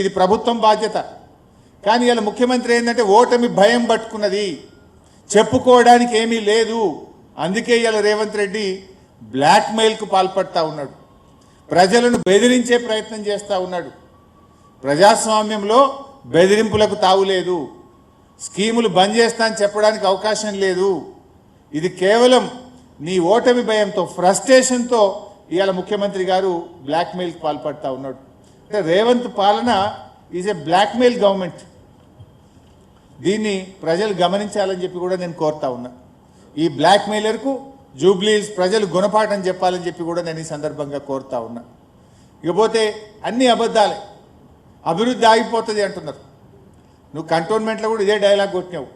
ఇది ప్రభుత్వం బాధ్యత. కానీ ఇలా ముఖ్యమంత్రి ఏంటంటే ఓటమి భయం పట్టుకున్నది. చెప్పుకోవడానికి ఏమీ లేదు. అందుకే ఇలా రేవంత్ రెడ్డి బ్లాక్మెయిల్కు పాల్పడతా ఉన్నాడు. ప్రజలను బెదిరించే ప్రయత్నం చేస్తూ ఉన్నాడు. ప్రజాస్వామ్యంలో బెదిరింపులకు తావులేదు స్కీములు బంద్ చేస్తా అని చెప్పడానికి అవకాశం లేదు. ఇది కేవలం నీ ఓటమి భయంతో ఫ్రస్ట్రేషన్తో ఇవాళ ముఖ్యమంత్రి గారు బ్లాక్మెయిల్కి పాల్పడతా ఉన్నాడు. రేవంత్ పాలన ఈజ్ ఏ బ్లాక్మెయిల్ గవర్నమెంట్. దీన్ని ప్రజలు గమనించాలని చెప్పి కూడా నేను కోరుతా ఉన్నా. ఈ బ్లాక్మెయిలర్కు జూబ్లీస్ ప్రజలు గుణపాఠం చెప్పాలని చెప్పి కూడా నేను ఈ సందర్భంగా కోరుతా ఉన్నా. ఇకపోతే అన్ని అబద్ధాలే. అభివృద్ధి ఆగిపోతుంది అంటున్నారు. నువ్వు కంటోన్మెంట్లో కూడా ఇదే డైలాగ్ కొట్టినావు.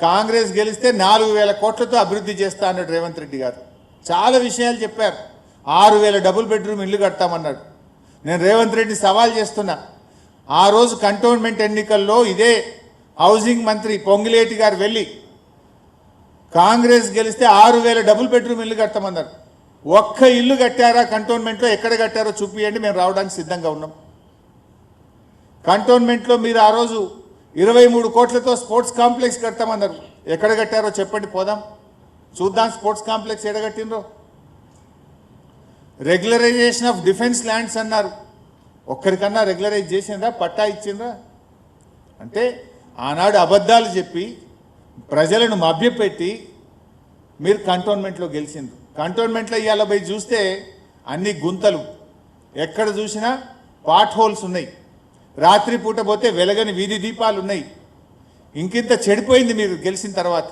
కాంగ్రెస్ గెలిస్తే నాలుగు వేల కోట్లతో అభివృద్ధి చేస్తా అన్నాడు రేవంత్ రెడ్డి గారు. చాలా విషయాలు చెప్పారు. ఆరు వేల డబుల్ బెడ్రూమ్ ఇల్లు కడతామన్నాడు. నేను రేవంత్ రెడ్డి సవాల్ చేస్తున్నా. ఆ రోజు కంటోన్మెంట్ ఎన్నికల్లో ఇదే హౌసింగ్ మంత్రి పొంగిలేటి గారు వెళ్ళి కాంగ్రెస్ గెలిస్తే ఆరు వేల డబుల్ బెడ్రూమ్ ఇల్లు కడతామన్నారు. ఒక్క ఇల్లు కట్టారా కంటోన్మెంట్లో? ఎక్కడ కట్టారో చూపియండి మేము రావడానికి సిద్ధంగా ఉన్నాం. కంటోన్మెంట్లో మీరు ఆ రోజు ఇరవై మూడు కోట్లతో స్పోర్ట్స్ కాంప్లెక్స్ కడతామన్నారు. ఎక్కడ కట్టారో చెప్పండి పోదాం. చూద్దాం స్పోర్ట్స్ కాంప్లెక్స్ ఎక్కడ కట్టినరో రెగ్యులరైజేషన్ ఆఫ్ డిఫెన్స్ ల్యాండ్స్ అన్నారు. ఒక్కరికన్నా రెగ్యులరైజ్ చేసిందా పట్టా ఇచ్చిందా అంటే ఆనాడు అబద్ధాలు చెప్పి ప్రజలను మభ్యపెట్టి మీరు కంటోన్మెంట్లో గెలిచిండ్రు. కంటోన్మెంట్లో ఇవాళ పోయి చూస్తే అన్ని గుంతలు. ఎక్కడ చూసినా పాట్ హోల్స్ ఉన్నాయి. రాత్రి పూట పోతే వెలగని వీధి దీపాలు ఉన్నాయి. ఇంకింత చెడిపోయింది మీరు గెలిచిన తర్వాత.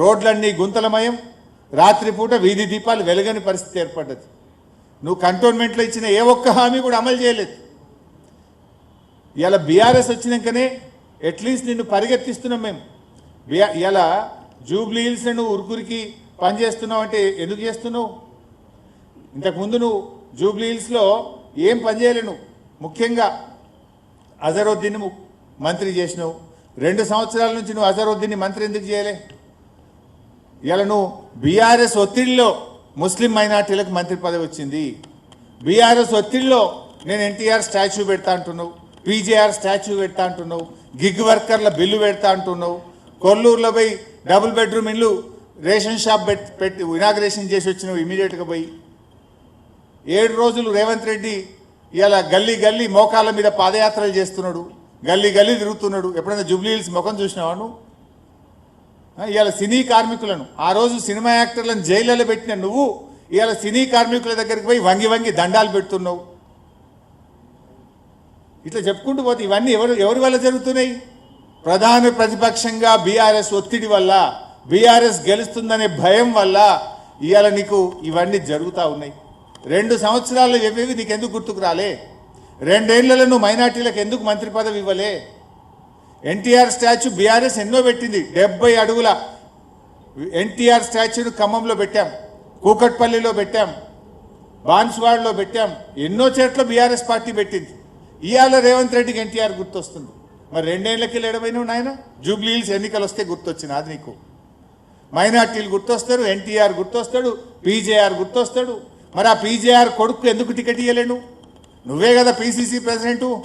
రోడ్లన్నీ గుంతలమయం. రాత్రిపూట వీధి దీపాలు వెలగని పరిస్థితి ఏర్పడ్డది. నువ్వు కంటోన్మెంట్లో ఇచ్చిన ఏ ఒక్క హామీ కూడా అమలు చేయలేదు. ఇలా బీఆర్ఎస్ వచ్చినాకనే అట్లీస్ట్ నిన్ను పరిగెత్తిస్తున్నాం మేము. బిఆ ఇలా జూబ్లీ హిల్స్ నువ్వు ఉరుకురికి పనిచేస్తున్నావు అంటే ఎందుకు చేస్తున్నావు? ఇంతకుముందు నువ్వు జూబ్లీ హిల్స్లో ఏం పనిచేయలేవు నువ్వు? ముఖ్యంగా అజరుద్దీన్ ము- మంత్రి చేసినావు. రెండు సంవత్సరాల నుంచి నువ్వు అజరుద్దీన్ని మంత్రి ఎందుకు చేయలే? ఇలా నువ్వు బీఆర్ఎస్ ఒత్తిడిలో ముస్లిం మైనార్టీలకు మంత్రి పదవి వచ్చింది. బీఆర్ఎస్ ఒత్తిడిలో నేను ఎన్టీఆర్ స్టాచ్యూ పెడతా అంటున్నావు పీజేఆర్ స్టాచ్యూ పెడతా అంటున్నావు గిగ్ వర్కర్ల బిల్లు పెడతా అంటున్నావు కొల్లూరులో పోయి డబుల్ బెడ్రూమ్ ఇల్లు రేషన్ షాప్ పెట్టి పెట్టి ఇనాగ్రేషన్ చేసి వచ్చినావు ఇమీడియట్గా పోయి. ఏడు రోజులు రేవంత్ రెడ్డి ఇలా గల్లీ గల్లీ మోకాళ్ళ మీద పాదయాత్రలు చేస్తున్నాడు గల్లీ గల్లీ తిరుగుతున్నాడు. ఎప్పుడైనా జూబ్లీ హిల్స్ ముఖం చూసినావా నువ్వు? ఇవాళ సినీ కార్మికులను ఆ రోజు సినిమా యాక్టర్లను జైళ్ళలో పెట్టిన నువ్వు ఇవాళ సినీ కార్మికుల దగ్గరికి పోయి వంగి వంగి దండాలు పెడుతున్నావు. ఇట్లా చెప్పుకుంటూ పోతే ఇవన్నీ ఎవరు ఎవరి వల్ల జరుగుతున్నాయి? ప్రధాన ప్రతిపక్షంగా బీఆర్ఎస్ ఒత్తిడి వల్ల బీఆర్ఎస్ గెలుస్తుందనే భయం వల్ల ఇవాళ నీకు ఇవన్నీ జరుగుతూ ఉన్నాయి. రెండు సంవత్సరాలు ఇవేవి నీకు ఎందుకు గుర్తుకు రాలే? రెండేళ్ళలో నువ్వు మైనార్టీలకు ఎందుకు మంత్రి పదవి ఇవ్వలే? ఎన్టీఆర్ స్టాచ్యూ బీఆర్ఎస్ ఎన్నో పెట్టింది. డెబ్బై అడుగుల ఎన్టీఆర్ స్టాచ్యూను ఖమ్మంలో పెట్టాం. కూకట్పల్లిలో పెట్టాం. బాన్స్వాడలో పెట్టాం. ఎన్నో చోట్ల బీఆర్ఎస్ పార్టీ పెట్టింది. ఇవాళ రేవంత్ రెడ్డికి ఎన్టీఆర్ గుర్తొస్తుంది. మరి రెండేళ్ళకి లేడమైనా నాయన? జూబ్లీ హిల్స్ ఎన్నికలు వస్తే గుర్తొచ్చింది అది నీకు. మైనార్టీలు గుర్తొస్తారు ఎన్టీఆర్ గుర్తొస్తాడు పీజేఆర్ గుర్తొస్తాడు. మరి ఆ పీజేఆర్ కొడుకు ఎందుకు టికెట్ ఇవ్వలేను నువ్వే కదా పీసీసీ ప్రెసిడెంటు.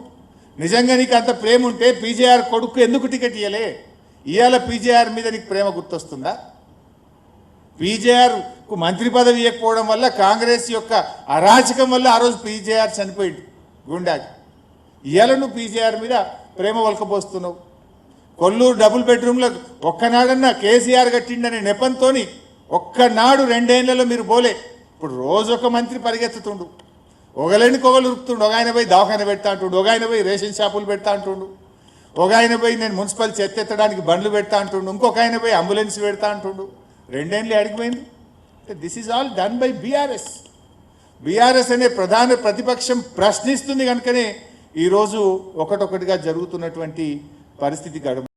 నిజంగా నీకు అంత ప్రేమ ఉంటే పీజేఆర్ కొడుకు ఎందుకు టికెట్ ఇవ్వలే ఇవాళ పీజేఆర్ మీద నీకు ప్రేమ గుర్తొస్తుందా? పీజేఆర్కు మంత్రి పదవి ఇవ్వకపోవడం వల్ల కాంగ్రెస్ యొక్క అరాచకం వల్ల ఆ రోజు పీజేఆర్ చనిపోయింది గుండాకి. ఇవాళ నువ్వు పీజేఆర్ మీద ప్రేమ వలకపోస్తున్నావు కొల్లూరు డబుల్ బెడ్రూమ్లో ఒక్కనాడన్నా కేసీఆర్ కట్టిండనే నెపంతోని ఒక్కనాడు రెండేళ్ళలో మీరు పోలే. ఇప్పుడు రోజు ఒక మంత్రి పరిగెత్తుతుండు. ఒకలేని కొగలు ఉరుకుతుండు ఒక ఆయన పోయి దవాఖాన పెడతా అంటుండు ఒక ఆయన పోయి రేషన్ షాపులు పెడతా అంటుండు ఒక ఆయన పోయి నేను మున్సిపల్ చెత్త ఎత్తడానికి బండ్లు పెడతా అంటుండు ఇంకొక ఆయన పోయి అంబులెన్స్ పెడతా అంటుండు. రెండేళ్ళు అడిగిపోయింది. This is all done by BRS BRS అనే ప్రధాన ప్రతిపక్షం ప్రశ్నిస్తుంది కనుకనే ఈరోజు ఒకటొకటిగా జరుగుతున్నటువంటి పరిస్థితి గడుపు